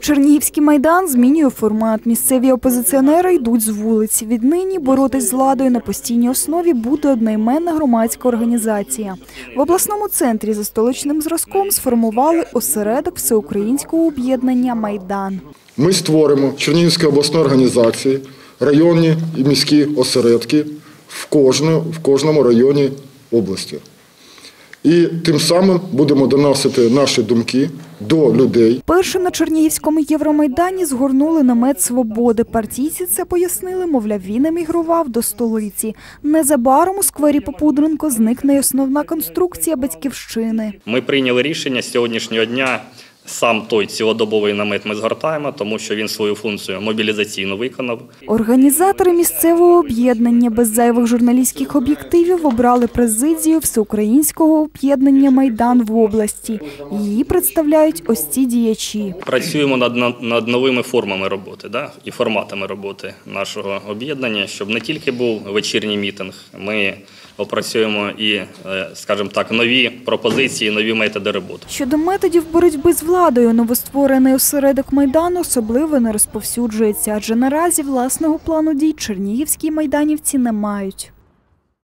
Чернігівський майдан змінює формат. Місцеві опозиціонери йдуть з вулиці. Віднині боротись з владою на постійній основі буде одноіменна громадська організація. В обласному центрі за столичним зразком сформували осередок всеукраїнського об'єднання Майдан. Ми створимо Чернігівські обласні організації, районні і міські осередки в, кожному районі області. І тим самим будемо доносити наші думки до людей. Першим на Чернігівському Євромайдані згорнули намет свободи. Партійці це пояснили, мовляв, він емігрував до столиці. Незабаром у сквері Попудренко зникне й основна конструкція батьківщини. Ми прийняли рішення з сьогоднішнього дня. Сам той цілодобовий намет ми згортаємо, тому що він свою функцію мобілізаційно виконав. Організатори місцевого об'єднання без зайвих журналістських об'єктивів обрали президію всеукраїнського об'єднання Майдан в області. Її представляють ось ці діячі. Працюємо над, над, новими формами роботи да, і форматами роботи нашого об'єднання, щоб не тільки був вечірній мітинг, ми опрацюємо і, е, скажімо так, нові пропозиції, нові методи роботи. Щодо методів боротьби з владою, новостворений осередок Майдану особливо не розповсюджується, адже наразі власного плану дій чернігівські майданівці не мають.